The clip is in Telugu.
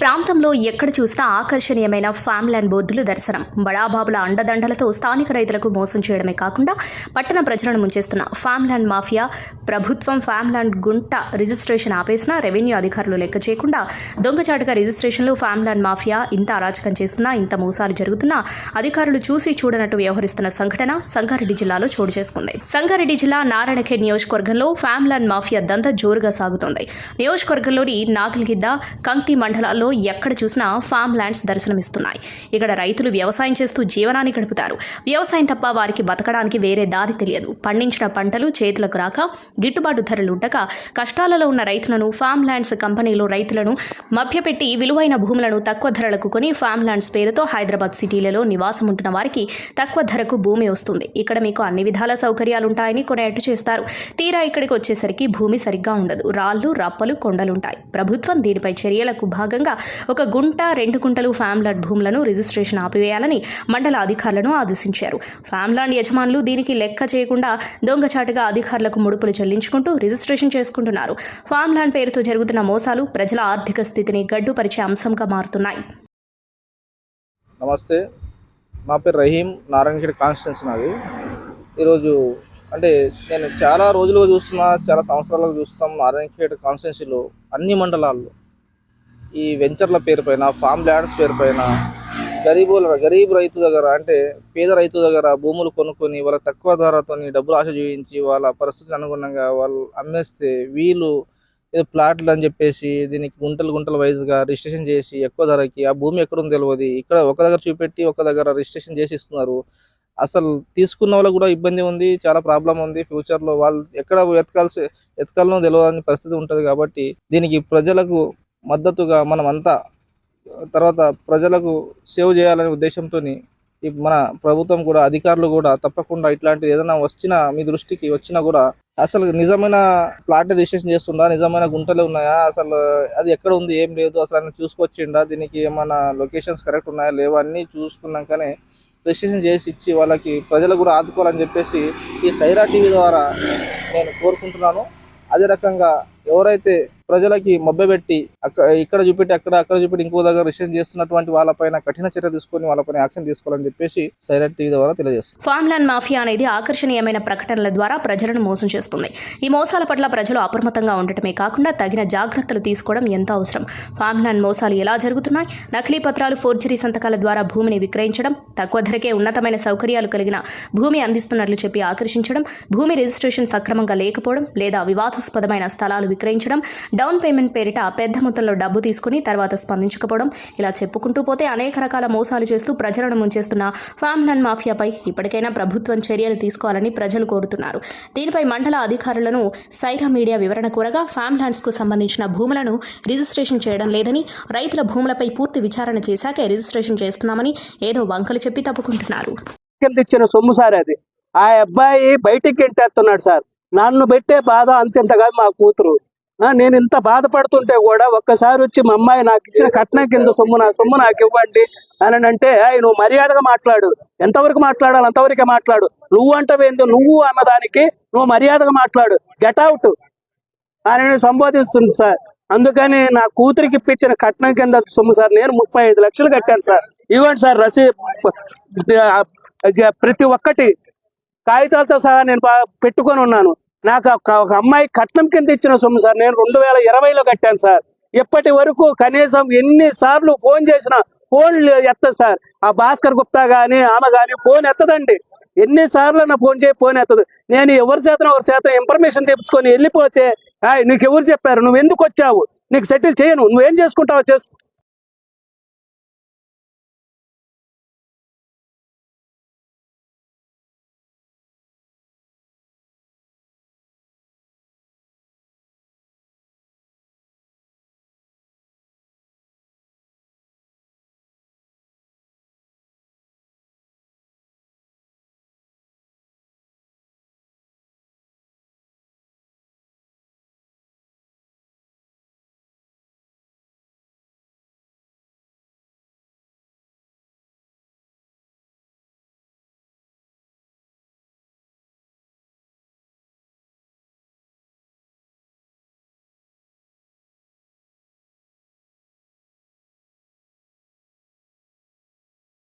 ప్రాంతంలో ఎక్కడ చూసినా ఆకర్షణీయమైన ఫ్యామ్ల్యాండ్ బోర్డులు దర్శనం. బడాబాబుల అండదండలతో స్థానిక రైతులకు మోసం చేయడమే కాకుండా పట్టణ ప్రజలను ముంచేస్తున్న ఫ్యామ్ల్యాండ్ మాఫియా ప్రభుత్వం ఫ్యామ్ల్యాండ్ గుంట రిజిస్ట్రేషన్ ఆపేసినా రెవెన్యూ అధికారులు లెక్క చేయకుండా దొంగచాటుగా రిజిస్ట్రేషన్లు ఫ్యామ్ల్యాండ్ మాఫియా ఇంత అరాచకం చేస్తున్నా ఇంత మోసాలు జరుగుతున్నా అధికారులు చూసి చూడనట్టు వ్యవహరిస్తున్న సంఘటన సంగారెడ్డి జిల్లాలో చోటు చేసుకుంది. సంగారెడ్డి జిల్లా నారాయణఖేడ్ నియోజకవర్గంలో ఫ్యామ్ల్యాండ్ మాఫియా దంత జోరుగా సాగుతోంది. నియోజకవర్గంలోని నాగల్గిద్ద కంక్టి మండలాల్లో ఎక్కడ చూసినా ఫామ్ ల్యాండ్స్ దర్శనమిస్తున్నాయి. ఇక్కడ రైతులు వ్యవసాయం చేస్తూ జీవనాన్ని గడుపుతారు. వ్యవసాయం తప్ప వారికి బతకడానికి వేరే దారి తెలియదు. పండించిన పంటలు చేతులకు రాక గిట్టుబాటు ధరలు ఉండక కష్టాలలో ఉన్న రైతులను ఫామ్ ల్యాండ్స్ కంపెనీలు రైతులను మభ్యపెట్టి విలువైన భూములను తక్కువ ధరలకు కొని ఫామ్ ల్యాండ్స్ పేరుతో హైదరాబాద్ సిటీలలో నివాసం ఉంటున్న వారికి తక్కువ ధరకు భూమి వస్తుంది. ఇక్కడ మీకు అన్ని విధాల సౌకర్యాలు ఉంటాయని కొనేట్టు చేస్తారు. తీరా ఇక్కడికి వచ్చేసరికి భూమి సరిగ్గా ఉండదు. రాళ్ళు రప్పలు కొండలుంటాయి. ప్రభుత్వం దీనిపై చర్యలకు భాగంగా ఒక గుంట రెండు గుంటలు ఫ్యామ్లాండ్ భూములను రిజిస్ట్రేషన్ ఆపివేయాలని మండల అధికారులను ఆదేశించారు. ఫ్యామ్లాండ్ యజమానులు దీనికి లెక్క చేయకుండా దొంగచాటుగా అధికారులకు ముడుపులు చెల్లించుకుంటూ రిజిస్ట్రేషన్ చేసుకుంటున్నారు. ఫామ్లాండ్ పేరుతో జరుగుతున్న మోసాలు ప్రజల ఆర్థిక స్థితిని గడ్డుపరిచే అంశంగా మారుతున్నాయి. నమస్తే. నా పేరు రహీం నారాయణగిరి కాన్స్టిట్యున్సీ నాది. ఈరోజు అంటే నేను చాలా రోజులుగా చూస్తున్నా చాలా సంవత్సరాలుగా చూస్తున్నాం నారాయణఖేడ్ కాన్స్టిట్యున్సీలో అన్ని మండలాల్లో. ఈ వెంచర్ల పేరు పైన ఫామ్ ల్యాండ్స్ పేరు పైన గరీబుల గరీబ్ రైతు దగ్గర అంటే పేద రైతు దగ్గర భూములు కొనుక్కొని వాళ్ళ తక్కువ ధరతో డబ్బులు ఆశ చూపించి వాళ్ళ పరిస్థితికి అనుగుణంగా వాళ్ళు అమ్మేస్తే వీళ్ళు ఏదో ప్లాట్లు అని చెప్పేసి దీనికి గుంటలు గుంటల వైజ్గా రిజిస్ట్రేషన్ చేసి ఎక్కువ ధరకి ఆ భూమి ఎక్కడుందో తెలియదు ఇక్కడ ఒక దగ్గర చూపెట్టి ఒక దగ్గర రిజిస్ట్రేషన్ చేసి ఇస్తున్నారు. అసలు తీసుకున్న వాళ్ళకు కూడా ఇబ్బంది ఉంది చాలా ప్రాబ్లం ఉంది. ఫ్యూచర్లో వాళ్ళు ఎక్కడ ఎతకాల్సి ఎతకాలనో తెలియని పరిస్థితి ఉంటుంది కాబట్టి దీనికి ప్రజలకు మద్దతుగా మనమంతా తర్వాత ప్రజలకు సేవ్ చేయాలనే ఉద్దేశంతో ఈ మన ప్రభుత్వం కూడా అధికారులు కూడా తప్పకుండా ఇట్లాంటిది ఏదైనా వచ్చినా మీ దృష్టికి వచ్చినా కూడా అసలు నిజమైన ప్లాట్ రిజిస్ట్రేషన్ చేస్తుందా? నిజమైన గుంటలు ఉన్నాయా? అసలు అది ఎక్కడ ఉంది? ఏం లేదు? అసలు ఆయన చూసుకొచ్చిండా? దీనికి ఏమైనా లొకేషన్స్ కరెక్ట్ ఉన్నాయా? లేవా? అన్నీ చూసుకున్నాకనే రిజిస్ట్రేషన్ చేసి ఇచ్చి వాళ్ళకి ప్రజలు కూడా ఆదుకోవాలని చెప్పేసి ఈ సైరా టీవీ ద్వారా నేను కోరుకుంటున్నాను. అదే రకంగా ఎవరైతే ప్రజలకి మభ్యపెట్టి అక్కడ ఇక్కడ చూపెట్టి అక్కడ అక్కడ చూపెట్టి ఇంకో దగ్గర రిసెన్స్ చేస్తున్నటువంటి వాళ్ళపైన కఠిన చర్య తీసుకొని వాళ్ళపైన యాక్షన్ తీసుకోవాలని చెప్పేసి సైలెంట్ టీవీ ద్వారా తెలియజేస్తుంది. ఫామ్లాండ్ మాఫియా అనేది ఆకర్షణీయమైన ప్రకటనల ద్వారా ప్రజలను మోసం చేస్తుంది. ఈ మోసాల పట్ల ప్రజలు అప్రమత్తంగా ఉండటమే కాకుండా తగిన జాగ్రత్తలు తీసుకోవడం ఎంతో అవసరం. ఫామ్లాండ్ మోసాలు ఎలా జరుగుతున్నాయి? నకిలీ పత్రాలు ఫోర్జరీ సంతకాల ద్వారా భూమిని విక్రయించడం తక్కువ ధరకే ఉన్నతమైన సౌకర్యాలు కలిగిన భూమి అందిస్తున్నట్లు చెప్పి ఆకర్షించడం భూమి రిజిస్ట్రేషన్ సక్రమంగా లేకపోవడం లేదా వివాదాస్పదమైన స్థలాలు విక్రయించడం డౌన్ పేమెంట్ పేరిట పెద్ద మొత్తంలో డబ్బు తీసుకుని తర్వాత స్పందించకపోవడం ఇలా చెప్పుకుంటూ పోతే అనేక రకాల మోసాలు చేస్తూ ప్రజలను ముంచేస్తున్న ఫ్యామ్లాండ్ మాఫియాపై ఇప్పటికైనా ప్రభుత్వం చర్యలు తీసుకోవాలని ప్రజలు కోరుతున్నారు. దీనిపై మండల అధికారులను సైరా మీడియా వివరణ కోరగా ఫ్యామ్లాండ్స్కు సంబంధించిన భూములను రిజిస్ట్రేషన్ చేయడం లేదని రైతుల భూములపై పూర్తి విచారణ చేశాకే రిజిస్ట్రేషన్ చేస్తున్నామని ఏదో వంకలు చెప్పి తప్పుకుంటున్నారు. ఇచ్చిన సొమ్ము సార్ అది. ఆ అబ్బాయి బయటికి ఎంటేస్తున్నాడు సార్. నన్ను పెట్టే బాధ అంతెంత కాదు మా కూతురు. నేను ఇంత బాధపడుతుంటే కూడా ఒక్కసారి వచ్చి మా అమ్మాయి నాకు ఇచ్చిన కట్నం కింద సొమ్ము నా సొమ్ము నాకు ఇవ్వండి అని అంటే నువ్వు మర్యాదగా మాట్లాడు. ఎంతవరకు మాట్లాడాలి? అంతవరకే మాట్లాడు. నువ్వు అంటవేందో నువ్వు అన్నదానికి నువ్వు మర్యాదగా మాట్లాడు. గెట్ అవుట్ అని సంబోధిస్తుంది సార్. అందుకని నా కూతురికి ఇప్పించిన కట్నం కింద సొమ్ము సార్ నేను ముప్పై ఐదు లక్షలు కట్టాను సార్. ఇవ్వండి సార్ రసీ ప్రతి ఒక్కటి. కాగితాలతో సహా నేను పెట్టుకొని ఉన్నాను. నాకు ఒక ఒక అమ్మాయి కట్నం కింద ఇచ్చిన సొమ్ము సార్. నేను రెండు వేల ఇరవైలో కట్టాను సార్. ఇప్పటి వరకు కనీసం ఎన్ని సార్లు ఫోన్ చేసిన ఫోన్ ఎత్తదు సార్. ఆ భాస్కర్ గుప్తా కానీ ఆమె కానీ ఫోన్ ఎత్తదండి. ఎన్నిసార్లు నా ఫోన్ చేయి ఫోన్ ఎత్తదు. నేను ఎవరి చేత ఒకరి చేత ఇన్ఫర్మేషన్ తెప్పించుకొని వెళ్ళిపోతే నీకు ఎవరు చెప్పారు? నువ్వు ఎందుకు వచ్చావు? నీకు సెటిల్ చేయను. నువ్వేం చేసుకుంటావో చేసుకో